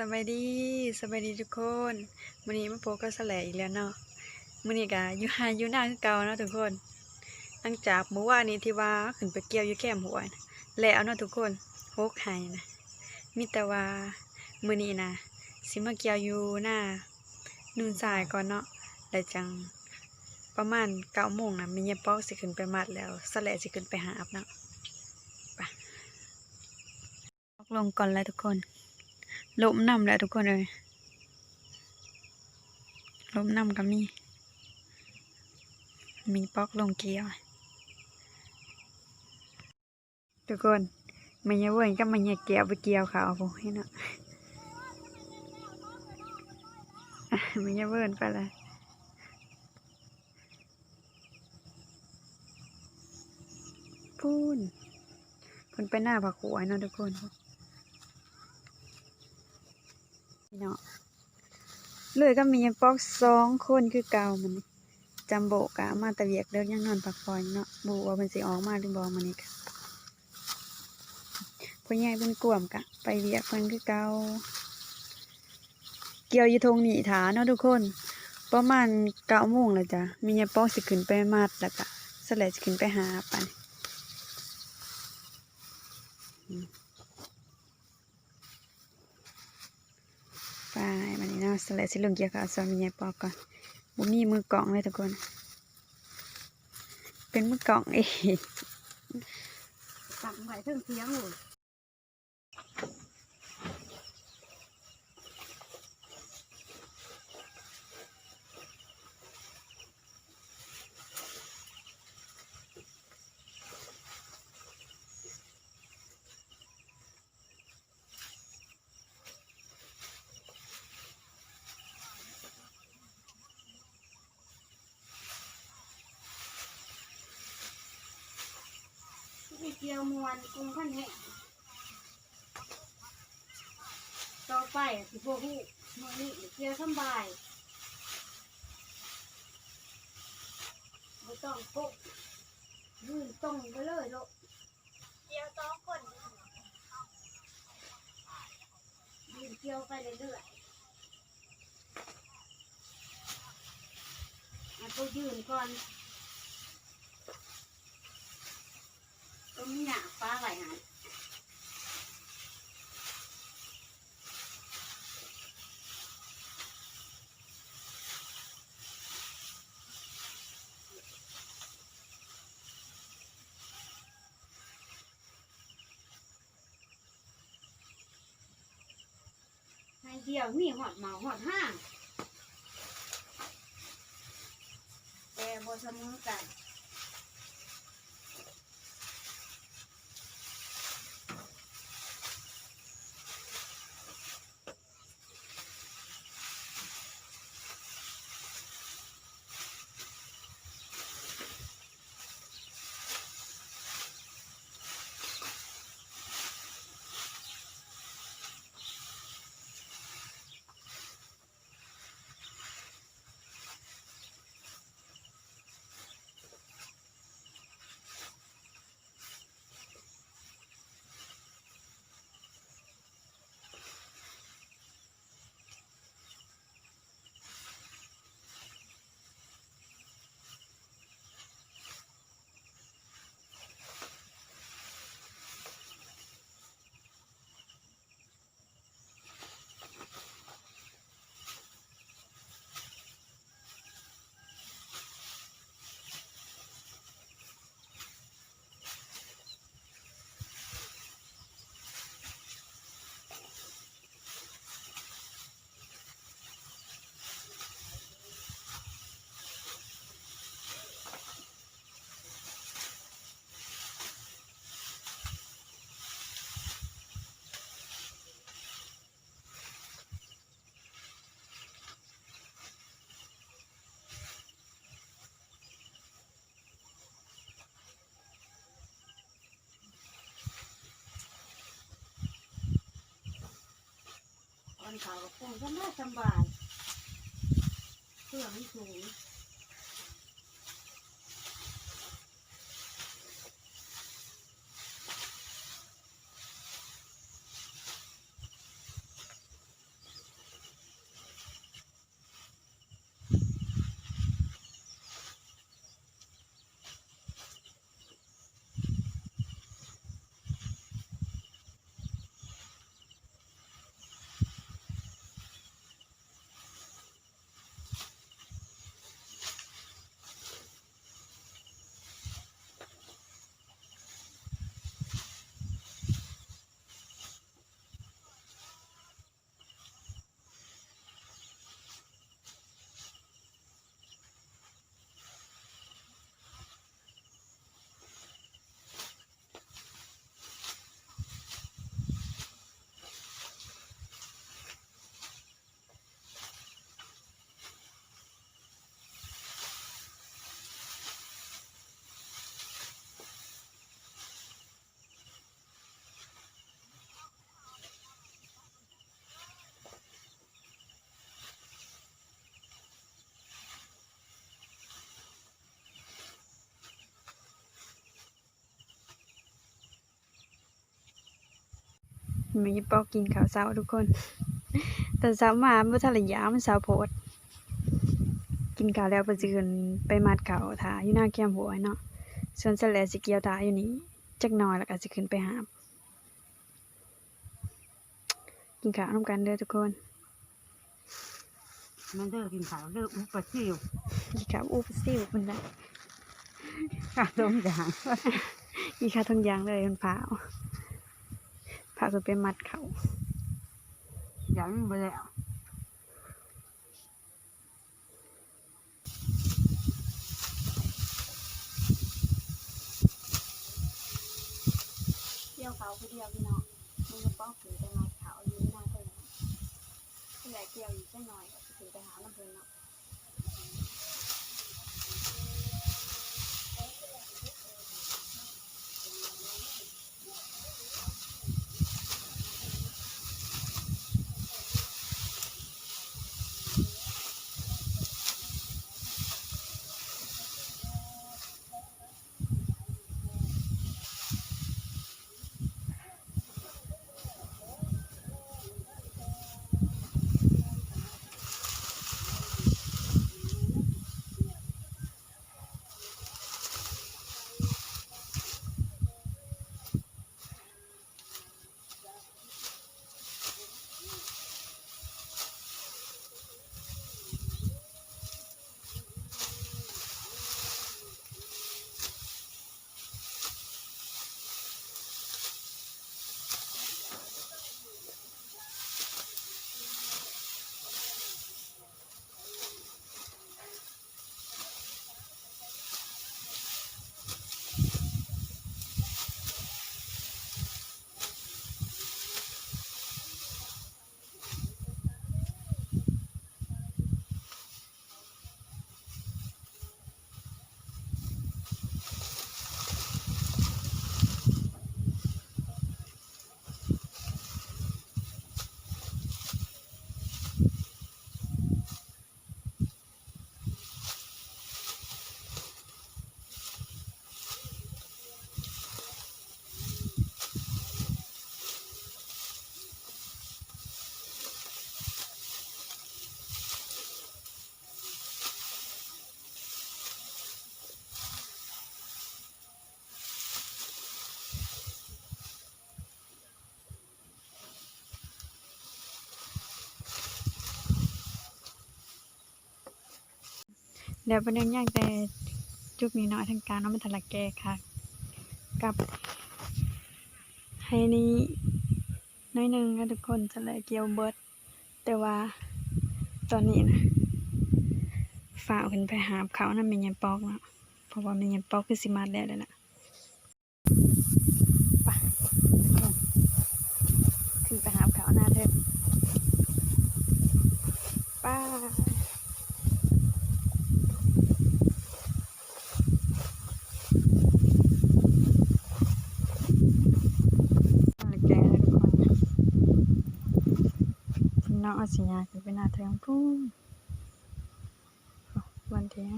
สบายดีสบายดีทุกคนมือนี้มาพกับแสลอีกแล้วเนาะมือนี้ก็อยู่หาอยู่หน้าคือเก่าเนาะทุกคนหลังจากเมื่อวานนี้ที่ว่าขึ้นไปเกี่ยวอยู่แคมหัวนะแล้วเนาะทุกคนโฮกไห้นะมีแต่ว่ามือนี้นะสิมาเกี่ยวอยู่หน้านูนสายก่อนเนาะแล้วจังประมาณ9โมงนะมีเยปอกสิขึ้นไปมัดแล้วแสลสิขึ้นไปหาอับเนาะไปลงก่อนเลยทุกคน ลมนำแหละทุกคนเลยลมนำก็มีมีปอกลงเกียวทุกคนมันยังเว้นก็มันยังเกี่ยวไปเกี่ยวเขาผมให้นะมันยังเว้นไปเลยพูนพูนไปหน้าผักหัวนะทุกคน พี่เนาะเลยก็มีปอกสองคนคือเก่ามันจำโบกะมาตะเวียกเลิกยังนอนพักผ่อนเนาะบูว่าเป็นสิออกมาหรือบอมันนี่กะพ่อใหญ่เป็นกลุ่มกะ ไปเวียกเพิ่นคือเก่าเกี่ยวยู่ทงหนีถานเนาะทุกคนประมาณเก้าโมงแล้วจ้ะมียายปอกสิขึ้นไปมัดแล้วกะสแลสิขึ้นไปหาปัน ไปวันนี้เนาะสไลด์สิลงเกียร์กับซอมีใหญ่ปอกก่อนบุมีมือกล่องเลยทุกคน เป็นมือกล่องเองสั่งไว้เพิ่งเสียงหนู เกี่ยวมวนกรุงพันแห่งต่อไปสิพวกผู้มือนี้เกี่ยวสำบายไม่ต้องโกะยืนตรงไปเลยลูกเกี่ยวต้องคนยืนเกี่ยวไปเรื่อยๆเอาตัวยืนก่อน ตรงนี้น่ะฟ้าไหวหายให้เดียวมีหอดเหมาหอดห้างแต่บเสมอกัน วันเขาก็คงสบาสบายเพื่อไม่สูง มันยังปอกกินข้าวเช้าทุกคน แต่เช้ามาบ่ทันระยะมันเช้าโพดกินข้าวแล้วเพิ่นสิขึ้นไปมัดข้าวท่าอยู่หน้าแคมหัวเนาะส่วนสแลสิเกี่ยวท่าอยู่นี่จักหน่อยแล้วก็สิขึ้นไปหาบกินข้าวนำกันเด้อทุกคนมันเด้อกินข้าวเด้ออุปลาซิวกินข้าวอู้ปซิวเพิ่นน่ะข้าวต้มยางกินข้าวทั้งอย่างเลยเพิ่นพาเอา พาเพิ่นไปมัดเขาอย่างนี้ไปแล้วเกี่ยวข้าวผู้เดียวพี่น้องมันจะปอกขึ้นไปมัดเขาอยู่หน้าเพิ่นเพิ่นแหละเกี่ยวอีกจักหน่อยก็สิขึ้นไปหาลำเพิ่นเนาะ เดี๋ยวประเด็นยางแต่จุกนี้เนาะทางการเนาะมันทะลักแกค่ะ กับให้นี้น้อยหนึ่งนะทุกคนจะเลยเกี่ยวเบิร์ดแต่ว่าตอนนี้นะฝ่าขึ้นไปหาบเขานั่นเป็นยันปอกเนาะเพราะว่าเป็นยันปอกคือสิมาแล้วเลยล่ะไปขึ้นไปหาบเขาหน้าเถอะป้า อะไรแกเลยทุกคนพี่ น้องอาสัญญาณไปหน้าเทิงพุ่งวันเที่ยง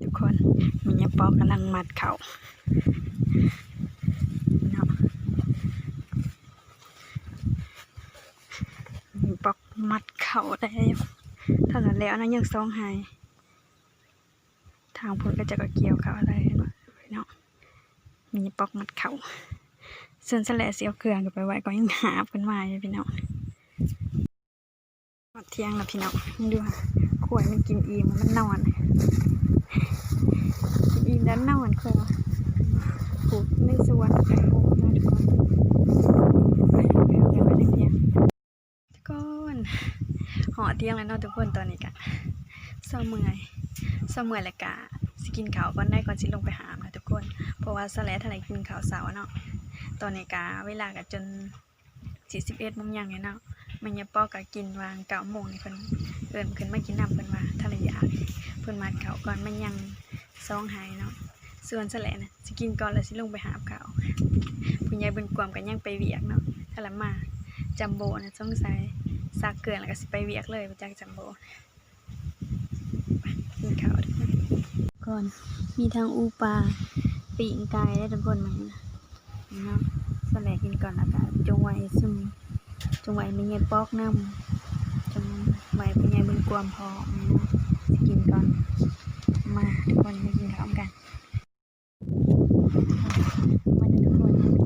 ทุกคนมียาปอกกำลังมัดเขาเนาะมีปอกมัดเขาได้ถ้าหลังแล้วนะยังซองหายทางพุ่นก็จะก็เกี่ยวเขาอะไรเนาะมีปอกมัดเขา ส่วนสแลเสียวเครื่องก็ไปไว้ก็ยังหาบกันมาอยู่พี่น้องหมดเที่ยงแล้วพี่น้องนี่ดูค่ะขวยมันกินอิ่มมันนอนกินอิ่มแล้วนอนขวยว่ะปลูกในสวนปลูกนะทุกคนไปเดี๋ยวเทียงทุกคนหอเที่ยงแล้วเนาะทุกคนตอนนี้กะเศร้าเมื่อยเสมอและกะสกินขาวก่อนได้ก่อนสิลงไปหามนะทุกคน เพราะว่าสแลทอะไรกินขาวเสาร์เนาะ ตอนนี้กะเวลาก็จน41โมงยังเนี่ยเนาะมันยังปอกก็กินวาง9โมงนี่เพิ่นเอิ้นขึ้นมากินน้ำเพิ่นว่าทะเลอยากเพิ่นมาเข้าก่อนมันยังซองหายเนาะส่วนสแลนะสิกินก่อนแล้วสิลงไปหาเข้าผู้ใหญ่เบิ่นกวมก็ยังไปเวียกเนาะถ้าละมาจัมโบนะสงสัยซักเกลือนแล้วก็สิไปเวียกเลยไปจากจัมโบกินข้าวด้วยก่อนมีทางอูปลาปีงไก่ได้ทุกคนไหมาเนาะ แลกกินก่อนอากาศจงไว้ซุ่มจงไว้ไม่ใหญ่ปอกน้ำจงไว้เป็นใหญ่บึงกวมพอสกินก่อนมาทุกคนมากินข้าวกันมาทุกคน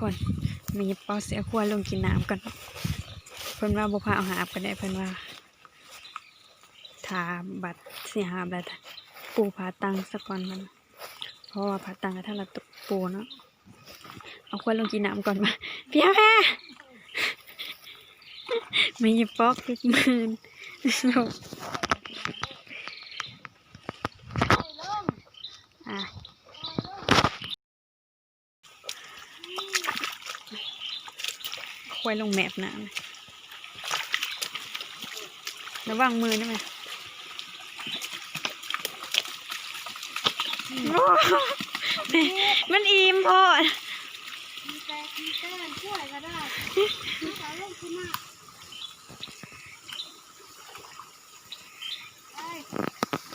คนมีเปอเสียควลงกินน้ำกันเพิ่นว่าบ่พาเอาหาบกันได้เพิ่นว่าถาบัตรเสิหาบแล้วปูผาตังสักก่อนมันเพราะว่าผาตังกับท่านละตุปูเนาะเอาควลงกินน้ำก่อนมาเพียแม่ไม่ยิบปอกติดมืนลูกอะ ควาย ลงแมปนะระวังมือได้ไหมมันอิ่มพอดมีแต่มีแต่ช่วยก็ได้มีแต่ลงขึ้นมา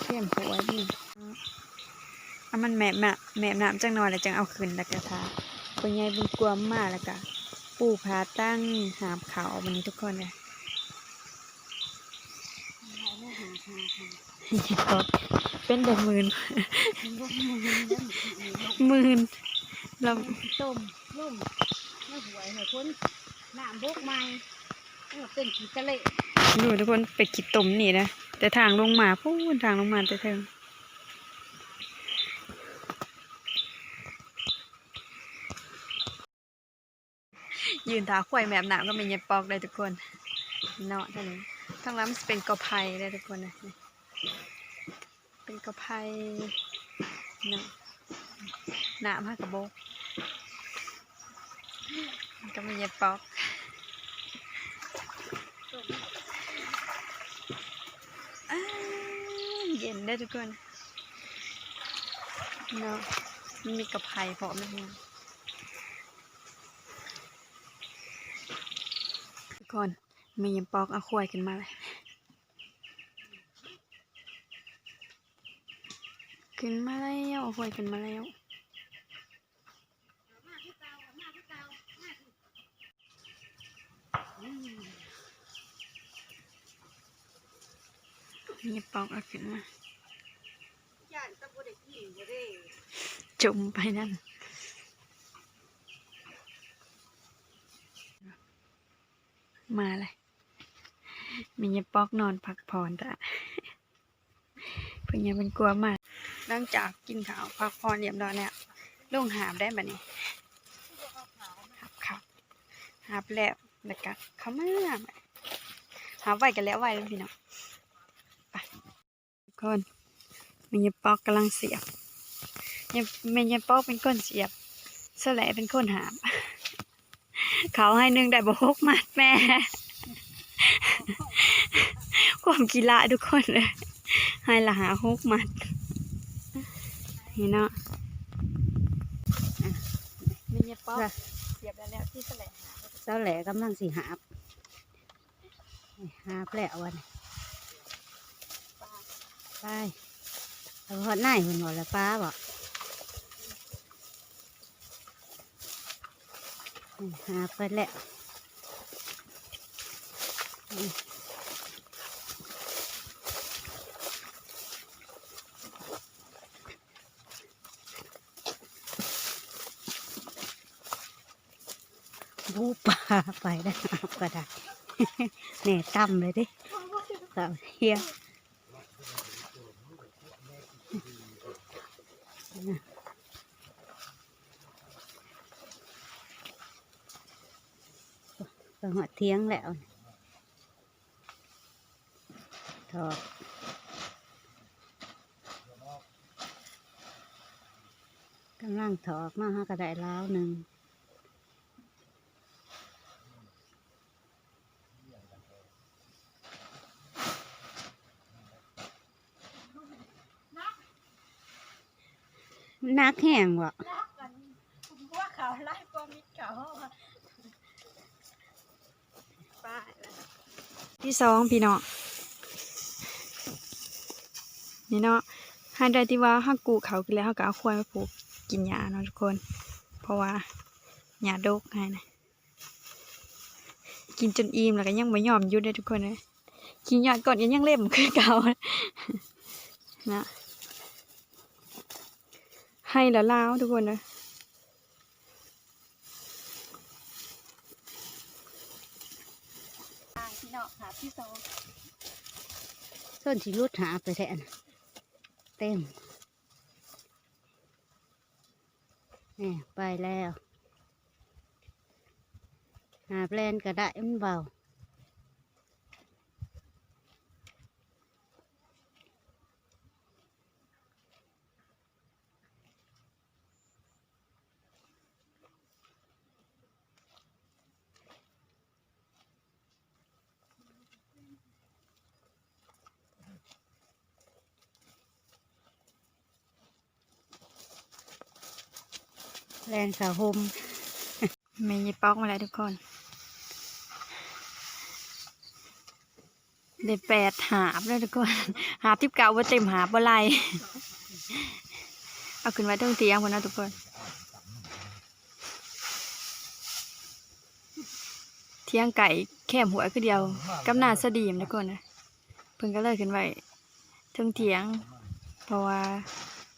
เข้มโพไว้ดิเอามันแมบแมบน้ำจังหน่อยแล้วจังเอาขึ้นแล้วก็ทาเป็นไงเป็นกลัวมากแล้วก็ ปูพาตั้งหามเขาวันนี้ทุกคนเลยเป็นเด็กหมื่นหมื่นแล้วต้มล่มแล้วหวยให้คนน้ำบกใหม่แล้วก็เป็นขี้ทะเลดูทุกคนไปกิดตมนี่นะแต่ทางลงมาพูนทางลงมาแต่เทิง ยืนตาข่วยแบบหนามก็เป็นเย็บปอกเลยทุกคนเนาะท่านี้ทั้งนั้นเป็นกอไผ่เลยทุกคนนะนี่เป็นกอไผ่เนาะหนามฮักกระโบกก็เป็นเย็บปอกเย็นได้ทุกคนเนาะมีกระไผ่พร้อมนะเนี่ย คนมียำปอกเอาควายขึ้นมาเลย ขึ้นมาแล้วเอาควายขึ้นมาแล้วมียำปอกเอาขึ้นมาย่านตะบ่ได้กินบ่ได้จุ่มไปนั่น มาเลยมียาปอกนอนพักผ่อนแต่เพิ่งยังเป็นกลัวมากหลังจากกินข้าวพักผ่อนเรียบร้อยแล้วลงหาบได้แบบนี้หาบครับหาบแล้วแล้วก็เข้ามาหาบไหวกันแล้วไหวแล้วพี่น้องไปทุกคนมียาปอกกำลังเสียบยังแม่ยังปอกเป็นคนเสียบสแหละเป็นคนหาม เขาให้หนึ่งได้บอกหกมัดแม่ ความกีฬาทุกคนเลย ให้ละหาหกมัดนี่เนาะแม่ยังปอกเสียบแล้วแล้วที่สแหละหาเจ้าแหล่กำลังสิหาบหาบแล้ววันนี้ไปเอาหอดหน้าเพิ่นบ่ละป้าบ่ หาไปแล้วบูปลาไปได้ก็ได้แหน่ต่ำเลยเดิสาวเฮีย ไปหัวเทียงแล้วถอกกำลังถอกมาหากระไดล้าวหนึ่งนักแห้งวะว่าเขาไล่ปอมิดเขาป้า ที่สองพี่เน้องนี่เนาะฮันได้ที่ว่าฮักกูเขากินแล้วฮักก็เอาควายมาปลูกกินหญ้าเนาะทุกคน เพราะว่าหญ้าดกให้นะกินจนอิ่มแล้วก็ยังไม่ยอมยุดเลยทุกคนเลยกินหญ้าก่อนยังยังเล่มคือเก่านะให้ละลาวทุกคนเลย ที่สองส่วนสีรุดหาไปแทนเต็มนี่ไปแล้ว หาแปลนก็ได้มันเบา แลนสาหมไม่ยิปอกมาแล้วทุกคน ได้แปดหาบเลยทุกคน หาบทิพเก่าว่าเต็มหาบบ่ไรเอาขึ้นไว้ตรงเตียงคนนะทุกคน เทียงไก่แค่หัวคือเดียวกำนาสดีมทุกคนนะเพิ่นก็เลยขึ้นไว้เทิงเทียง เพราะว่า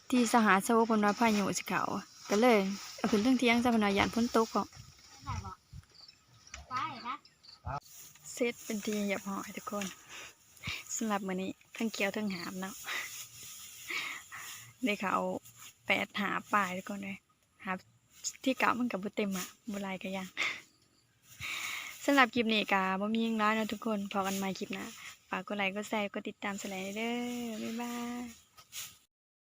ที่สหาสวพนว่าพายุสิเขาก็เลย เอาขึ้นเรื่องเที่ยงซะพนอยานพ้นตกเนาะได้บ่ไปนเซตเป็นทีหยียบหอยทุกคนสำหรับมื้อนี้ทั้งเกียวทั้งหามเนาะได้เขาแปดหาปลายทุกคนเลยหาที่เก่ามันกับบุเต็มอะบุลายกันยังสำหรับคลิปนี้กาบ่มียังน้อยเนาะทุกคนพอกันใหม่คลิปน้าฝากกดไลค์กดแชร์กดติดตามสไลด์เด้อบ๊ายบาย